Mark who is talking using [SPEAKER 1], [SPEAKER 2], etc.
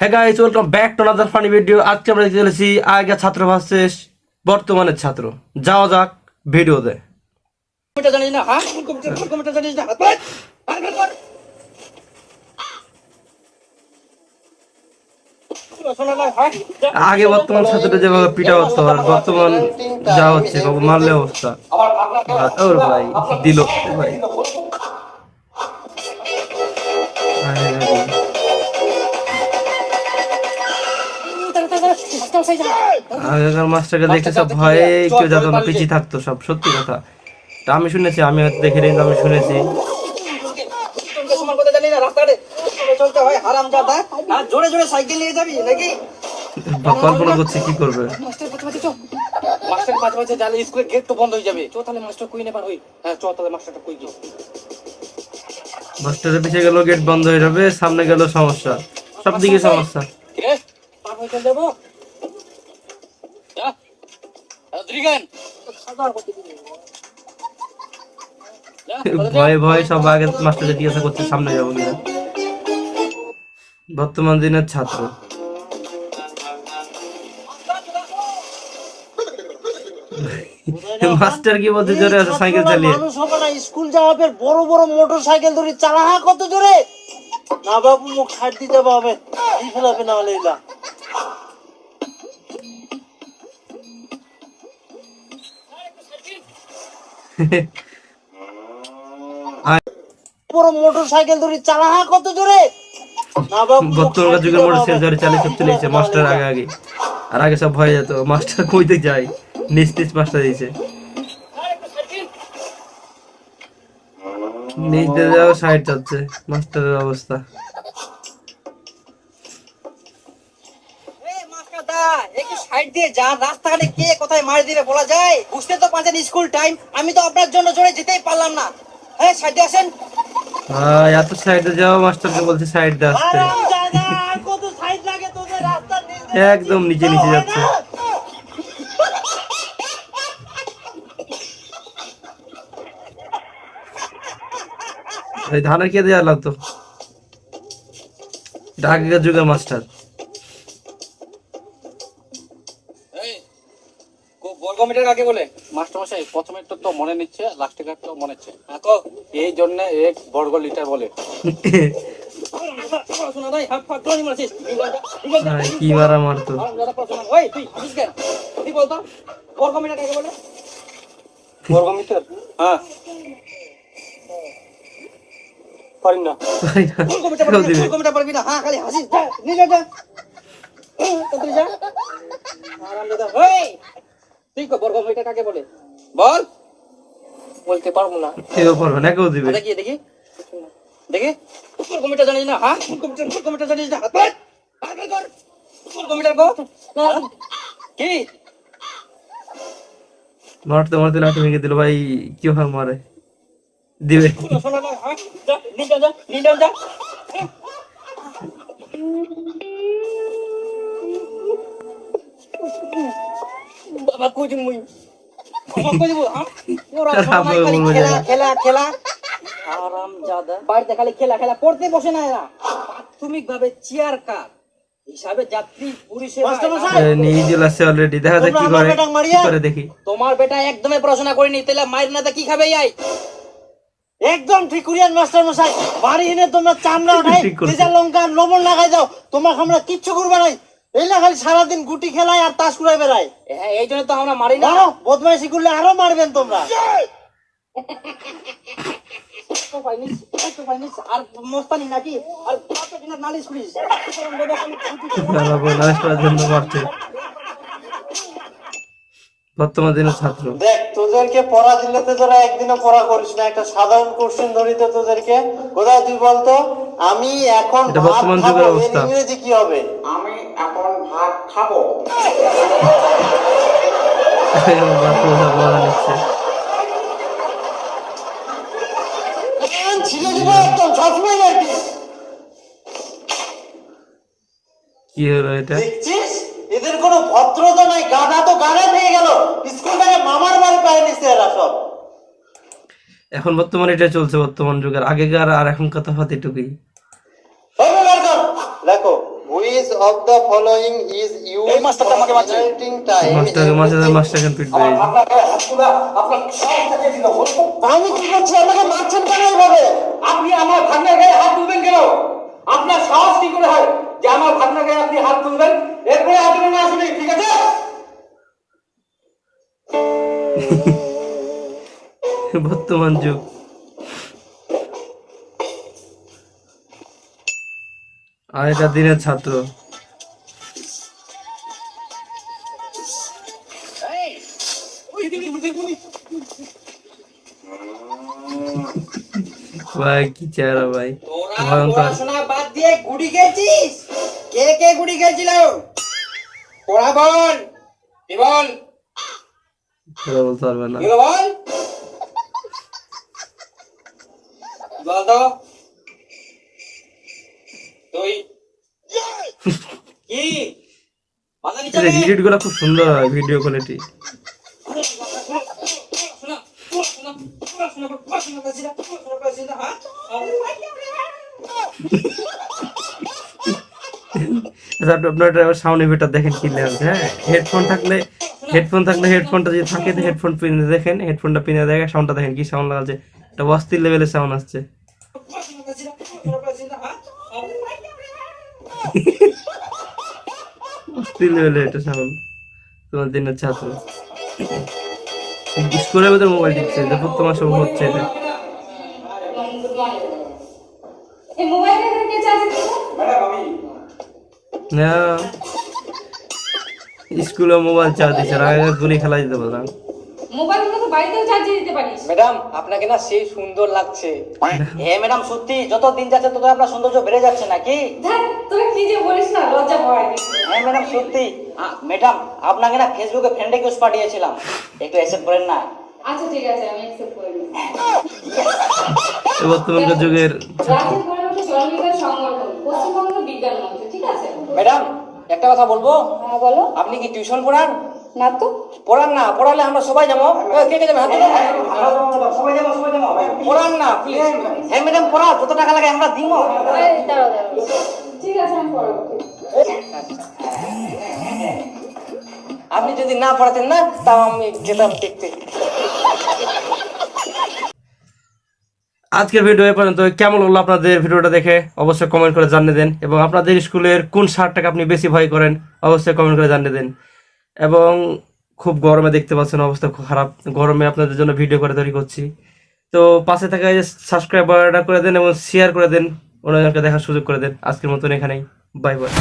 [SPEAKER 1] হ্যাঁ guys welcome back to another funny video আজকে আমরা দেখতে চলেছি আগের ছাত্র ভার্সেস বর্তমানের ছাত্র। যাওয়া যাক ভিডিওতে।
[SPEAKER 2] জানিস না? হ্যাঁ না? হ্যাঁ?
[SPEAKER 1] আগে বর্তমান ছাত্রটা যেভাবে পিটা হতো আর বর্তমান যা হচ্ছে মারলে অবস্থা। ওর ভাই দিল। ভাই আগেকার মাস্টারকে দেখে সব ভয়ে কেউ যেত না পিছিয়ে থাকতো সব সত্যি কথা। তা আমি শুনেছি আমি দেখে নিই আমি শুনেছি।
[SPEAKER 2] তোমরা সমান কথা জানি না, রাস্তাঘাটে চলে চলতে হারামজাদা। আর জোরে জোরে সাইকেল নিয়ে যাবি নাকি?
[SPEAKER 1] বা কল্পনা করছি কি করবে।
[SPEAKER 2] মাস্টার চ মাস্টার স্কুলের গেট তো বন্ধ হয়ে যাবে। চ তাহলে মাস্টার কই নেবার হই। হ্যাঁ চ তাহলে মাস্টারটা কই গিয়ে।
[SPEAKER 1] মাস্টারের পিছিয়ে গেল গেট বন্ধ হয়ে যাবে সামনে গেল সমস্যা। সব দিকে সমস্যা।
[SPEAKER 2] পার হয়ে চলে যাব যা দ্রিগান যা
[SPEAKER 1] ভয়ে ভয়ে সব আগে মাস্টারকে জিজ্ঞাসা করছে সামনে যাব কিনা। বর্তমান দিনের ছাত্র। মাস্টার কি বলছে জোরে আছে সাইকেল চালিয়ে।
[SPEAKER 3] স্কুল যাওয়ার বড় বড় মোটর সাইকেল ধরে চালা কত জোরে? না বাবু মুখ ছাড় দিতে হবে। ফেলাবে না হলে এলা বড় মোটর সাইকেল ধরে চালা কত জোরে? ছাড়
[SPEAKER 1] যুগের
[SPEAKER 3] দিতে
[SPEAKER 1] মোটর
[SPEAKER 3] হবে।
[SPEAKER 1] সাইকেল জোরে চালিয়ে সব চলে গেছে মাস্টার আগে আগে। আর আগে সব ভয়ে যেত মাস্টার কইতে যায় নিচ নিচ মাস্টার দিয়েছে। নিচ দিয়ে যাও সাইড যাচ্ছে মাস্টারের অবস্থা।
[SPEAKER 2] একটু সাইড দিয়ে রাস্তাঘাটে কে কোথায় মারি দিবে বলা যায়? বুঝতে তো পারছেন স্কুল টাইম আমি তো আপনার জন্য জোরে যেতেই পারলাম না। হ্যাঁ সাইড দিয়ে আসেন
[SPEAKER 1] এত সাইডে যাও মাস্টারকে বলছে সাইড দিয়ে আসতে।
[SPEAKER 3] কত সাইড লাগে তোদের রাস্তার
[SPEAKER 1] একদম নিচে নিচে যাচ্ছে। এই ধানের কে দেওয়া লাগতো। এটা আগেকার যুগের মাস্টার।
[SPEAKER 2] বর্গ মিটার কাকে বলে? মাস্টার মশাই প্রথমে তো তো মনে নিচ্ছে লাস্টে তো মনে হচ্ছে। দেখো এই জন্য এক বর্গ লিটার বলে।
[SPEAKER 1] কি মারা মারতো?
[SPEAKER 2] ওই তুই বলতো বর্গ কাকে বলে? বর্গ হ্যাঁ। পারি না। বর্গ পারবি না, হ্যাঁ খালি হাসিস নিজে যা তাড়াতাড়ি যা। আরামদাদা ওই! তুই কো কাকে বলে? বল। বলতে পারব না।
[SPEAKER 1] কেউ পারবে না কেউ দিবে।
[SPEAKER 2] দেখি। দেখি। দেখি কমিটা জানিস না হ্যাঁ? কমিটা জানিস না। হাত কর? কি?
[SPEAKER 1] মারতে মারতে লাঠি ভেঙে দিল ভাই? কি হয় মারে? দিবে।
[SPEAKER 2] বাবা মুই বাবা কই হ্যাঁ ওরা সবাই খালি খেলা খেলা খেলা। আরাম জাদা বাড়িতে খালি খেলা খেলা পড়তে বসে না এরা। প্রাথমিক ভাবে চেয়ার কার হিসাবে যাত্রী পরিষেবা
[SPEAKER 3] মাস্টার মশাই!
[SPEAKER 1] এ, নিয়ে চলে অলরেডি দেখা যাক কি করে কি করে দেখি।
[SPEAKER 2] তোমার বেটা একদমই পড়াশোনা করেনি তাহলে মায়ের না কি খাবে আই
[SPEAKER 3] একদম ঠিক করিয়ান মাস্টার মশাই বাড়ি এনে তোমরা চামড়া উঠাই লঙ্কা লবণ লাগাই দাও। তোমাকে আমরা কিচ্ছু করবে নাই এই না খালি সারাদিন গুটি খেলায় আর তাস কুড়ায় বেড়ায়।
[SPEAKER 2] হ্যাঁ এই জন্য তো আমরা মারি না।
[SPEAKER 3] বদমাইশি করলে আরও মারবেন তোমরা।
[SPEAKER 2] আর মস্তানি নাকি? আর নালিশ করিস।
[SPEAKER 1] নালিশ করার জন্য মারছে। বর্তমান দিনের ছাত্র।
[SPEAKER 3] দেখ তোদেরকে পড়া দিলে তো তোরা একদিনও পড়া করিস না। একটা সাধারণ কোশ্চেন ধরি তো তোদেরকে। কোথায় তুই বলতো? আমি এখন
[SPEAKER 1] এটা বর্তমান যুগের অবস্থা।
[SPEAKER 3] ইংরেজি কি হবে?
[SPEAKER 2] আমি এখন ভাত খাব।
[SPEAKER 3] কি
[SPEAKER 1] কি হলো এটা?
[SPEAKER 3] দেখছিস? এদের কোনো ভদ্রতা নাই গাধা তো গাধা হয়ে গেল স্কুল থেকে মামার বাড়ি পায় নিছে এরা সব
[SPEAKER 1] এখন বর্তমানে এটা চলছে বর্তমান যুগের আগেকার আর এখনকার তফাৎ এটুকুই।
[SPEAKER 3] হবে দেখো বই
[SPEAKER 4] Which of the following is used
[SPEAKER 2] এই মাস্টারটা
[SPEAKER 4] for
[SPEAKER 2] আমাকে মারছে।
[SPEAKER 4] generating time?
[SPEAKER 1] মাস্টারকে মাঝে মাস্টার এখন
[SPEAKER 2] সাহসটাকে দিল।
[SPEAKER 3] আমি কি করছি? আমাকে মারছেন কেন এইভাবে?
[SPEAKER 2] আপনি আমার ভাগ্নের গায়ে হাত তুলবেন কেন? আপনার সাহস কি করে হয় যে আমার ভাগ্নের গায়ে আপনি হাত তুলবেন? এরপরে আপনি না আসবেন ঠিক আছে?
[SPEAKER 1] বর্তমান যুগ। আগেকার দিনের ছাত্র। ভাই কি চেহারা ভাই।
[SPEAKER 2] পড়াশোনা বাদ দিয়ে গুড়ি খেয়েছিস? কে কে গুড়ি খেয়েছিল? পড়া বল। বল?
[SPEAKER 1] বলতে পারবে না।
[SPEAKER 2] বল? তো তুই কি।
[SPEAKER 1] এডিটগুলো খুব সুন্দর হয় ভিডিও কোয়ালিটি আপনার সাউন্ড এফেক্টটা দেখেন কি লেগেছে হ্যাঁ? হেডফোন থাকলে হেডফোন থাকলে হেডফোনটা যদি থাকে তো হেডফোন পিনে দেখেন হেডফোনটা পিনে দেখে সাউন্ডটা দেখেন কি সাউন্ড লাগাচ্ছে। এটা অস্থির লেভেলের সাউন্ড আসছে। এটা তোমার দিনের ছাত্র। স্কুলের ভিতরে মোবাইল টিপছে দেখো তোমার সব হচ্ছে এটা।
[SPEAKER 5] দিচ্ছে
[SPEAKER 1] না। স্কুলে মোবাইল চার্জ দিচ্ছে আগে গুলি খেলা দিতে পারলাম
[SPEAKER 5] মোবাইলগুলো তো বাড়িতেও চার্জ দিতে পারিস।
[SPEAKER 2] ম্যাডাম আপনাকে না সেই সুন্দর লাগছে। হ্যাঁ ম্যাডাম সত্যি যত দিন যাচ্ছে তত আপনার সৌন্দর্য বেড়ে যাচ্ছে নাকি?
[SPEAKER 5] ধ্যান তুই কি যে বলিস না লজ্জা পাওয়ার
[SPEAKER 2] হ্যাঁ ম্যাডাম সত্যি। ম্যাডাম আপনাকে না ফেসবুকে ফ্রেন্ড রিকোয়েস্ট পাঠিয়েছিলাম। একটু অ্যাকসেপ্ট করেন না?
[SPEAKER 5] আচ্ছা ঠিক আছে আমি অ্যাকসেপ্ট করে নিই
[SPEAKER 1] তো বর্তমানকার যুগের
[SPEAKER 5] রাজ্যের পরে জনবিজ্ঞান সংগঠন পশ্চিমবঙ্গ বিজ্ঞান মঞ্চ ঠিক আছে?
[SPEAKER 2] ম্যাডাম একটা কথা বলব?
[SPEAKER 5] হ্যাঁ বলো।
[SPEAKER 2] আপনি কি টিউশন পড়ান?
[SPEAKER 5] না তো
[SPEAKER 2] পড়ান না পড়ালে আমরা সবাই যাব। কে কে যাবে? হাত তুলুন। সবাই যাব সবাই যাব। পড়ান না প্লিজ হ্যাঁ ম্যাডাম পড়া যত টাকা লাগে আমরা দিব।
[SPEAKER 5] ঠিক আছে আমি
[SPEAKER 2] আপনি যদি না পড়াতেন না তাও আমি যেতাম দেখতে।
[SPEAKER 1] আজকের ভিডিও এ পর্যন্ত। কেমন হলো আপনাদের ভিডিওটা দেখে অবশ্যই কমেন্ট করে জানিয়ে দেন। এবং আপনাদের স্কুলের কোন সারটাকে আপনি বেশি ভয় করেন অবশ্যই কমেন্ট করে জানিয়ে দেন। এবং খুব গরমে দেখতে পাচ্ছেন অবস্থা খুব খারাপ। গরমে আপনাদের জন্য ভিডিও করে তৈরি করছি। তো পাশে থাকা সাবস্ক্রাইবারটা করে দেন এবং শেয়ার করে দেন অন্যজনকে দেখার সুযোগ করে দেন। আজকের মতন এখানেই। Bye bye